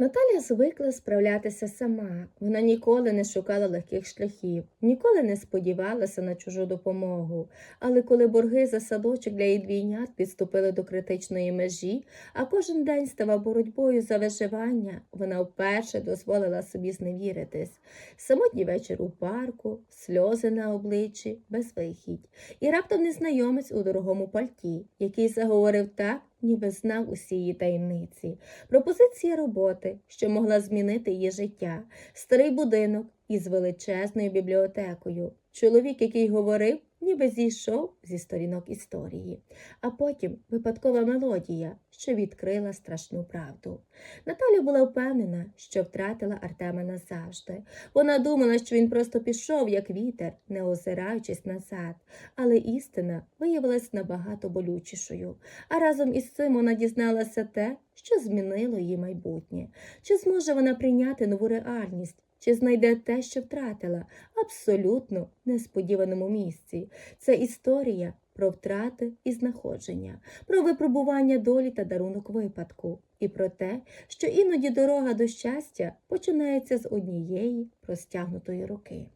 Наталя звикла справлятися сама. Вона ніколи не шукала легких шляхів, ніколи не сподівалася на чужу допомогу. Але коли борги за садочок для її двійнят підступили до критичної межі, а кожен день ставав боротьбою за виживання, вона вперше дозволила собі зневіритись. Самотній вечір у парку, сльози на обличчі, безвихідь. І раптом незнайомець у дорогому пальті, який заговорив так, ніби знав усі її таємниці. Пропозиція роботи, що могла змінити її життя, старий будинок із величезною бібліотекою, чоловік, який говорив, ніби зійшов зі сторінок історії, а потім випадкова мелодія, що відкрила страшну правду. Наталя була впевнена, що втратила Артема назавжди. Вона думала, що він просто пішов, як вітер, не озираючись назад, але істина виявилась набагато болючішою. А разом із цим вона дізналася те, що змінило її майбутнє. Чи зможе вона прийняти нову реальність? Чи знайде те, що втратила, абсолютно несподіваному місці? Це історія про втрати і знаходження, про випробування долі та дарунок випадку, і про те, що іноді дорога до щастя починається з однієї простягнутої руки.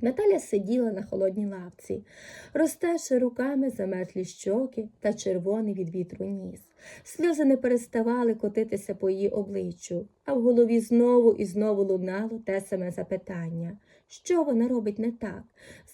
Наталя сиділа на холодній лавці, розтерши руками замерзлі щоки та червоний від вітру ніс. Сльози не переставали котитися по її обличчю, а в голові знову і знову лунало те саме запитання що вона робить не так.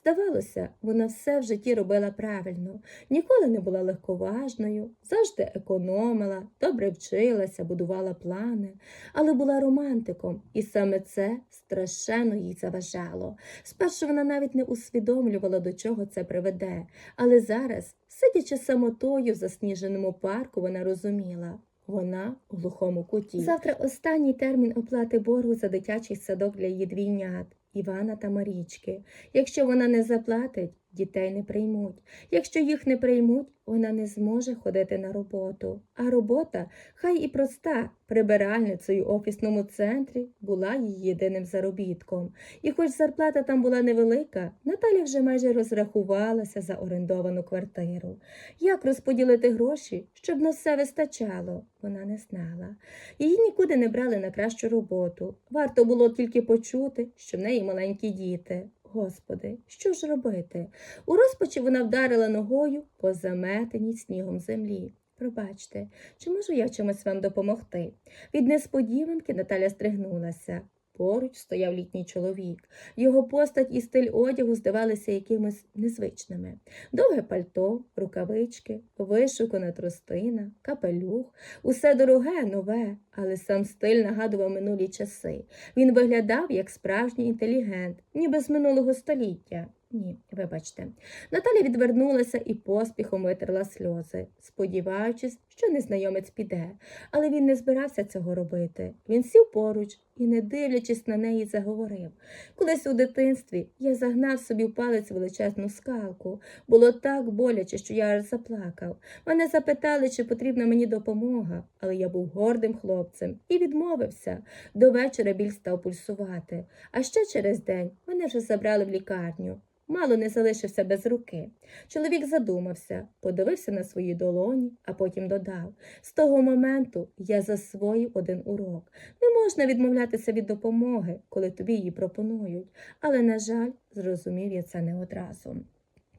Здавалося, вона все в житті робила правильно, ніколи не була легковажною, завжди економила, добре вчилася, будувала плани, але була романтиком, і саме це страшенно їй заважало. Спершу вона навіть не усвідомлювала, до чого це приведе, але зараз, сидячи самотою в засніженому парку, вона розуміла. Вона в глухому куті. Завтра останній термін оплати боргу за дитячий садок для її двійнят Івана та Марічки. Якщо вона не заплатить, дітей не приймуть. Якщо їх не приймуть, вона не зможе ходити на роботу. А робота, хай і проста, прибиральницею у офісному центрі була її єдиним заробітком. І хоч зарплата там була невелика, Наталя вже майже розрахувалася за орендовану квартиру. Як розподілити гроші, щоб на все вистачало, вона не знала. Її нікуди не брали на кращу роботу. Варто було тільки почути, що в неї маленькі діти. Господи, що ж робити? У розпачі вона вдарила ногою по заметеній снігом землі. Пробачте, чи можу я чимось вам допомогти? Від несподіванки Наталя стригнулася. Поруч стояв літній чоловік. Його постать і стиль одягу здавалися якимось незвичними. Довге пальто, рукавички, вишукана тростина, капелюх, усе дороге, нове, але сам стиль нагадував минулі часи. Він виглядав як справжній інтелігент, ніби з минулого століття. Ні, вибачте. Наталя відвернулася і поспіхом витерла сльози, сподіваючись, що незнайомець піде. Але він не збирався цього робити. Він сів поруч і, не дивлячись на неї, заговорив. Колись у дитинстві я загнав собі в палець величезну скалку. Було так боляче, що я аж заплакав. Мене запитали, чи потрібна мені допомога, але я був гордим хлопцем і відмовився. До вечора біль став пульсувати. А ще через день мене вже забрали в лікарню. Мало не залишився без руки. Чоловік задумався, подивився на свої долоні, а потім додав з того моменту я засвоїв один урок. Не можна відмовлятися від допомоги, коли тобі її пропонують, але, на жаль, зрозумів я це не одразу.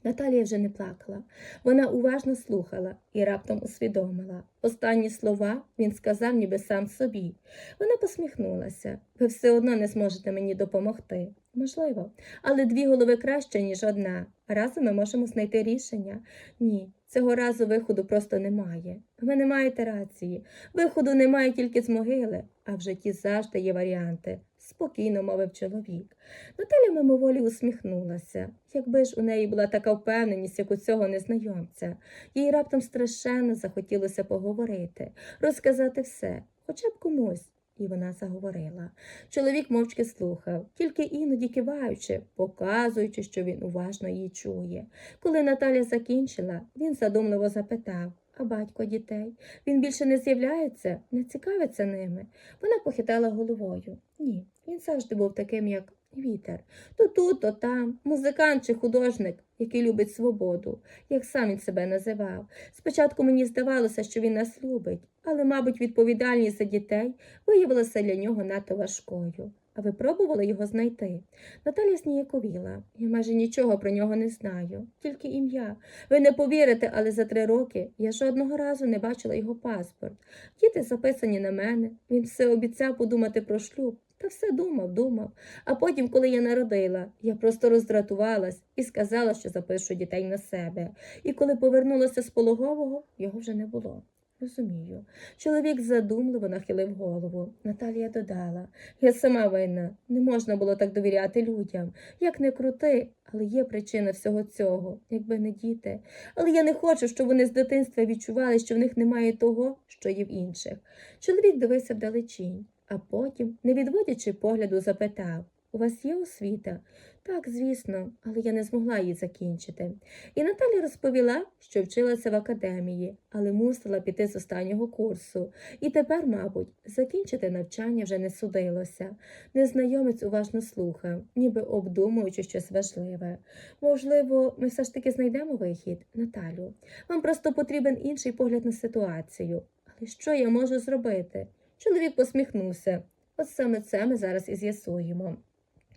Наталія вже не плакала. Вона уважно слухала і раптом усвідомила. Останні слова він сказав ніби сам собі. Вона посміхнулася. Ви все одно не зможете мені допомогти. Можливо, але дві голови краще, ніж одна. Разом ми можемо знайти рішення. Ні, цього разу виходу просто немає. Ви не маєте рації. Виходу немає тільки з могили, а в житті завжди є варіанти, спокійно мовив чоловік. Наталя мимоволі усміхнулася. Якби ж у неї була така впевненість, як у цього незнайомця, їй раптом страшенно захотілося поговорити, розказати все, хоча б комусь. І вона заговорила. Чоловік мовчки слухав, тільки іноді киваючи, показуючи, що він уважно її чує. Коли Наталя закінчила, він задумливо запитав а батько дітей. Він більше не з'являється, не цікавиться ними. Вона похитала головою. Ні, він завжди був таким, як Вітер. То тут, то там, музикант чи художник, який любить свободу, як сам він себе називав. Спочатку мені здавалося, що він нас любить, але, мабуть, відповідальність за дітей виявилася для нього надто важкою. А ви пробували його знайти? Наталя зніяковіла. Я майже нічого про нього не знаю, тільки ім'я. Ви не повірите, але за три роки я жодного разу не бачила його паспорт. Діти записані на мене. Він все обіцяв подумати про шлюб. Та все думав, думав. А потім, коли я народила, я просто роздратувалась і сказала, що запишу дітей на себе. І коли повернулася з пологового, його вже не було. Розумію. Чоловік задумливо нахилив голову. Наталія додала я сама винна. Не можна було так довіряти людям. Як не крути, але є причина всього цього, якби не діти. Але я не хочу, щоб вони з дитинства відчували, що в них немає того, що є в інших. Чоловік дивився вдалечінь, а потім, не відводячи погляду, запитав у вас є освіта? Так, звісно, але я не змогла її закінчити. І Наталя розповіла, що вчилася в академії, але мусила піти з останнього курсу. І тепер, мабуть, закінчити навчання вже не судилося. Незнайомець уважно слухав, ніби обдумуючи щось важливе. Можливо, ми все ж таки знайдемо вихід, Наталю. Вам просто потрібен інший погляд на ситуацію. Але що я можу зробити? Чоловік посміхнувся. От саме це ми зараз і з'ясуємо.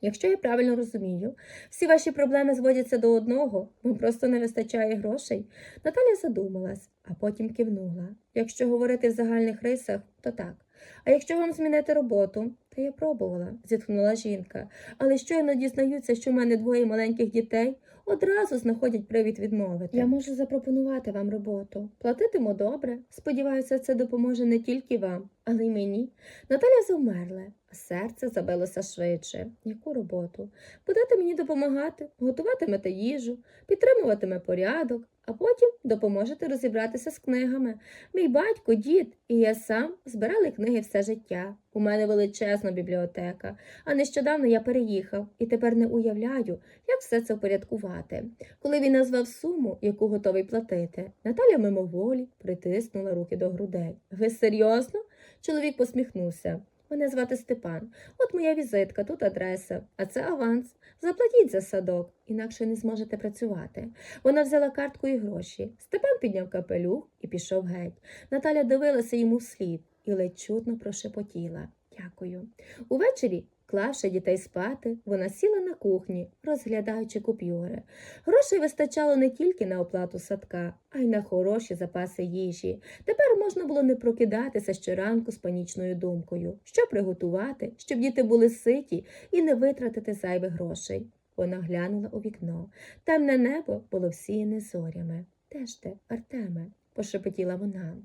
Якщо я правильно розумію, всі ваші проблеми зводяться до одного, вам просто не вистачає грошей. Наталя задумалась, а потім кивнула. Якщо говорити в загальних рисах, то так. А якщо вам змінити роботу, то я пробувала, зітхнула жінка. Але щойно дізнаються, що в мене двоє маленьких дітей, одразу знаходять привід відмовити. Я можу запропонувати вам роботу. Платитиму добре. Сподіваюся, це допоможе не тільки вам, але й мені. Наталя завмерла, а серце забилося швидше. Яку роботу? Будете мені допомагати, готуватимете їжу, підтримуватиме порядок, а потім допоможете розібратися з книгами. Мій батько, дід і я сам збирали книги все життя. У мене величезна бібліотека, а нещодавно я переїхав і тепер не уявляю, як все це впорядкувати. Коли він назвав суму, яку готовий платити, Наталя мимоволі притиснула руки до грудей. Ви серйозно? Чоловік посміхнувся. Мене звати Степан. От моя візитка, тут адреса, а це аванс. Заплатіть за садок, інакше не зможете працювати. Вона взяла картку і гроші. Степан підняв капелюх і пішов геть. Наталя дивилася йому вслід і ледь чутно прошепотіла. Дякую. Увечері, клавши дітей спати, вона сіла на кухні, розглядаючи купюри. Грошей вистачало не тільки на оплату садка, а й на хороші запаси їжі. Тепер можна було не прокидатися щоранку з панічною думкою, що приготувати, щоб діти були ситі і не витратити зайвих грошей. Вона глянула у вікно. Темне небо було всіяне зорями. Де ж ти, Артеме? пошепотіла вона.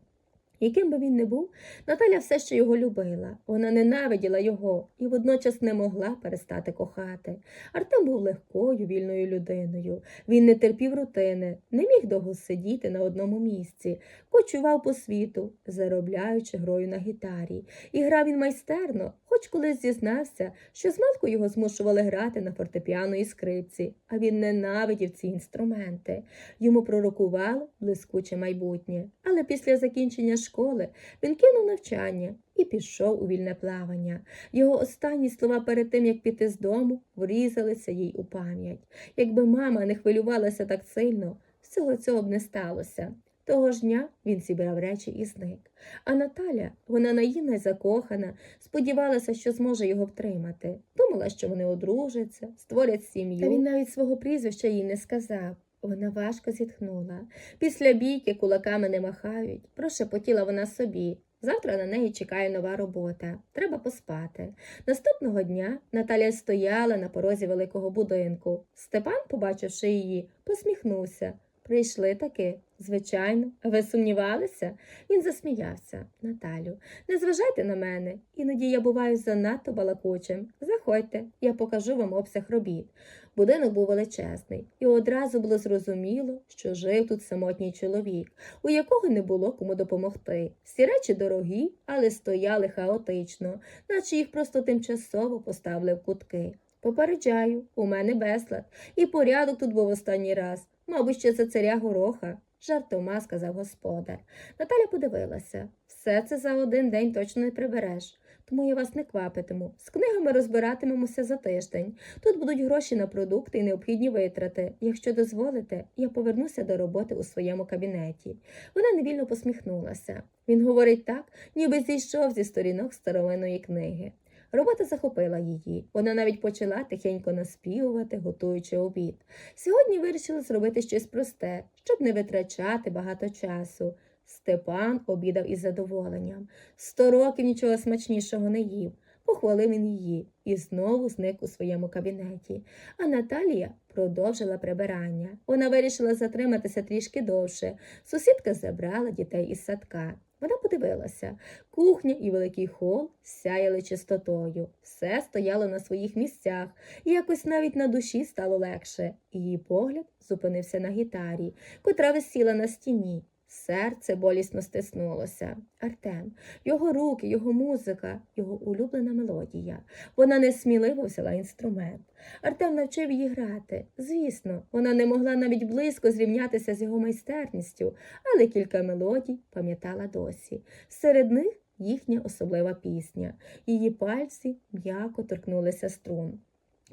Яким би він не був, Наталя все ще його любила. Вона ненавиділа його і водночас не могла перестати кохати. Артем був легкою, вільною людиною. Він не терпів рутини, не міг довго сидіти на одному місці, кочував по світу, заробляючи грою на гітарі. І грав він майстерно, хоч колись зізнався, що змалку його змушували грати на фортепіано і скрипці, а він ненавидів ці інструменти. Йому пророкувало блискуче майбутнє. Але після закінчення школи він кинув навчання і пішов у вільне плавання. Його останні слова перед тим, як піти з дому, врізалися їй у пам'ять. Якби мама не хвилювалася так сильно, всього цього б не сталося. Того ж дня він зібрав речі і зник. А Наталя, вона наївна й закохана, сподівалася, що зможе його втримати. Думала, що вони одружаться, створять сім'ю. Та він навіть свого прізвища їй не сказав. Вона важко зітхнула. Після бійки кулаками не махають. Прошепотіла вона собі. Завтра на неї чекає нова робота. Треба поспати. Наступного дня Наталя стояла на порозі великого будинку. Степан, побачивши її, посміхнувся. Прийшли таки. Звичайно, ви сумнівалися? Він засміявся. Наталю, не зважайте на мене. Іноді я буваю занадто балакучим. Заходьте, я покажу вам обсяг робіт. Будинок був величезний, і одразу було зрозуміло, що жив тут самотній чоловік, у якого не було кому допомогти. Всі речі дорогі, але стояли хаотично, наче їх просто тимчасово поставили в кутки. Попереджаю, у мене безлад, і порядок тут був останній раз, мабуть, ще за царя гороха. Жартома сказав господар. Наталя подивилася все це за один день точно не прибереш. тому я вас не квапитиму. З книгами розбиратимемося за тиждень. Тут будуть гроші на продукти і необхідні витрати. Якщо дозволите, я повернуся до роботи у своєму кабінеті. Вона невільно посміхнулася. Він говорить так, ніби зійшов зі сторінок старовинної книги. Робота захопила її. Вона навіть почала тихенько наспівувати, готуючи обід. Сьогодні вирішила зробити щось просте, щоб не витрачати багато часу. Степан обідав із задоволенням. Сто років нічого смачнішого не їв. Похвалив він її і знову зник у своєму кабінеті. А Наталія продовжила прибирання. Вона вирішила затриматися трішки довше. Сусідка забрала дітей із садка. Вона подивилася. Кухня і великий хол сяяли чистотою. Все стояло на своїх місцях, і якось навіть на душі стало легше. Її погляд зупинився на гітарі, котра висіла на стіні. Серце болісно стиснулося. Артем, його руки, його музика, його улюблена мелодія. Вона несміливо взяла інструмент. Артем навчив її грати. Звісно, вона не могла навіть близько зрівнятися з його майстерністю, але кілька мелодій пам'ятала досі. Серед них їхня особлива пісня. Її пальці м'яко торкнулися струн.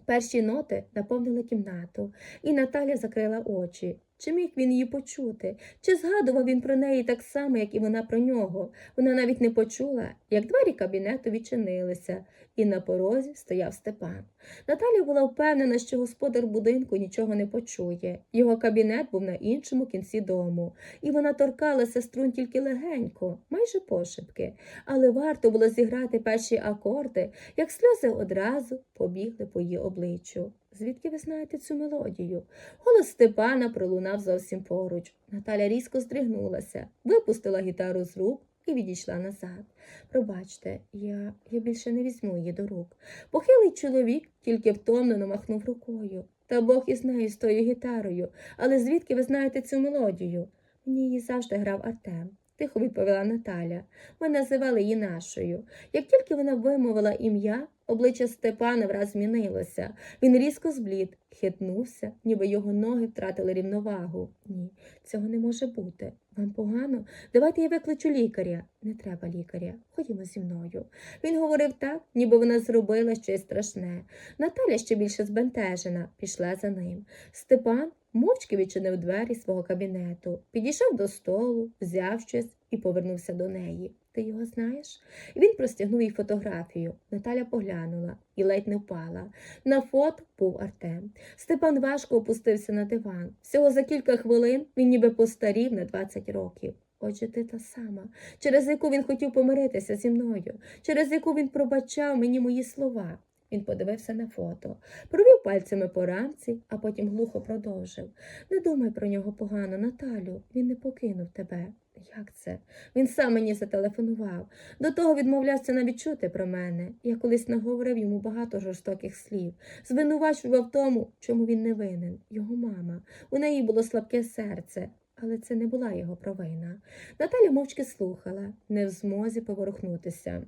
Перші ноти наповнили кімнату, і Наталя закрила очі. Чи міг він її почути? Чи згадував він про неї так само, як і вона про нього? Вона навіть не почула, як двері кабінету відчинилися, і на порозі стояв Степан. Наталя була впевнена, що господар будинку нічого не почує. Його кабінет був на іншому кінці дому, і вона торкалася струн тільки легенько, майже пошепки. Але варто було зіграти перші акорди, як сльози одразу побігли по її обличчю. Звідки ви знаєте цю мелодію? Голос Степана пролунав зовсім поруч. Наталя різко здригнулася, випустила гітару з рук і відійшла назад. Пробачте, я, я більше не візьму її до рук. Похилий чоловік тільки втомлено махнув рукою. Та Бог із нею з тою гітарою. Але звідки ви знаєте цю мелодію? Мені її завжди грав Артем. Тихо відповіла Наталя. Ми називали її нашою. Як тільки вона вимовила ім'я, обличчя Степана враз змінилося. Він різко зблід, хитнувся, ніби його ноги втратили рівновагу. Ні, цього не може бути. Вам погано? Давайте я викличу лікаря. Не треба лікаря. Ходімо зі мною. Він говорив так, ніби вона зробила щось страшне. Наталя ще більше збентежена, пішла за ним. Степан мовчки відчинив двері свого кабінету, підійшов до столу, взяв щось і повернувся до неї. Ти його знаєш? Він простягнув їй фотографію. Наталя поглянула і ледь не впала. На фото був Артем. Степан важко опустився на диван. Всього за кілька хвилин він ніби постарів на 20 років. Отже, ти та сама, через яку він хотів помиритися зі мною, через яку він пробачав мені мої слова. Він подивився на фото, провів пальцями по рамці, а потім глухо продовжив. Не думай про нього погано, Наталю, він не покинув тебе. Як це? Він сам мені зателефонував. До того відмовлявся навіть чути про мене. Я колись наговорив йому багато жорстоких слів, звинувачував тому, чому він не винен, його мама. У неї було слабке серце, але це не була його провина. Наталя мовчки слухала, не в змозі поворухнутися.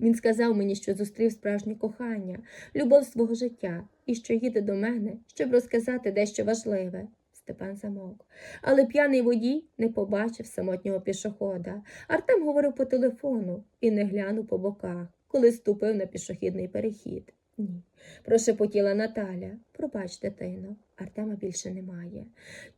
Він сказав мені, що зустрів справжнє кохання, любов свого життя, і що їде до мене, щоб розказати дещо важливе. Степан замовк. Але п'яний водій не побачив самотнього пішохода. Артем говорив по телефону і не глянув по боках, коли ступив на пішохідний перехід. Ні, прошепотіла Наталя. Пробач, дитино, Артема більше немає.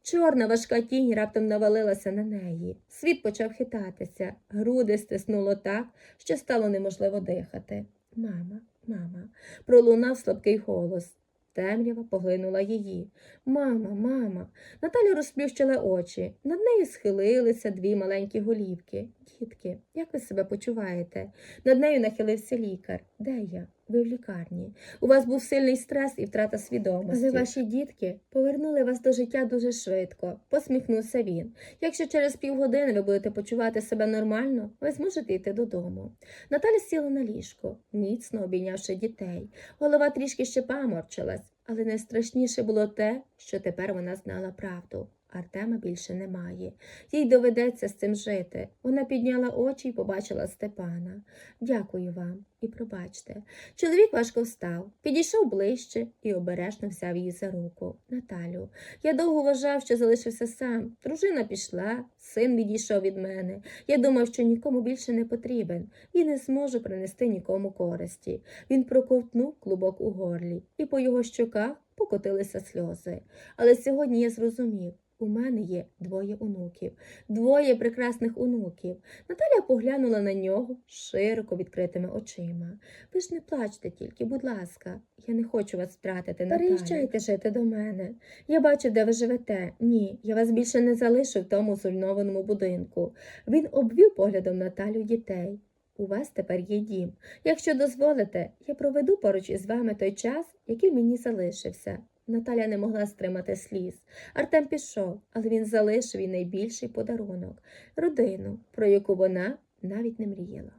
Чорна важка тінь раптом навалилася на неї. Світ почав хитатися, груди стиснуло так, що стало неможливо дихати. Мама, мама, пролунав слабкий голос. Темрява поглинула її. Мама, мама. Наталя розплющила очі. Над нею схилилися дві маленькі голівки. Дітки, як ви себе почуваєте? Над нею нахилився лікар. Де я? Ви в лікарні. У вас був сильний стрес і втрата свідомості. Але ваші дітки повернули вас до життя дуже швидко, посміхнувся він. Якщо через півгодини ви будете почувати себе нормально, ви зможете йти додому. Наталя сіла на ліжко, міцно обійнявши дітей. Голова трішки ще паморчилась, але найстрашніше було те, що тепер вона знала правду. Артема більше немає. Їй доведеться з цим жити. Вона підняла очі і побачила Степана. Дякую вам і пробачте. Чоловік важко встав, підійшов ближче і обережно взяв її за руку. Наталю, я довго вважав, що залишився сам. Дружина пішла, син відійшов від мене. Я думав, що нікому більше не потрібен і не зможу принести нікому користі. Він проковтнув клубок у горлі, і по його щоках покотилися сльози. Але сьогодні я зрозумів. У мене є двоє онуків, двоє прекрасних онуків. Наталя поглянула на нього широко відкритими очима. Ви ж не плачте тільки, будь ласка, я не хочу вас втратити. Наталю. Переїжджайте жити до мене. Я бачу, де ви живете. Ні, я вас більше не залишу в тому зруйнованому будинку. Він обвів поглядом Наталю дітей. У вас тепер є дім. Якщо дозволите, я проведу поруч із вами той час, який мені залишився. Наталя не могла стримати сліз. Артем пішов, але він залишив їй найбільший подарунок родину, про яку вона навіть не мріяла.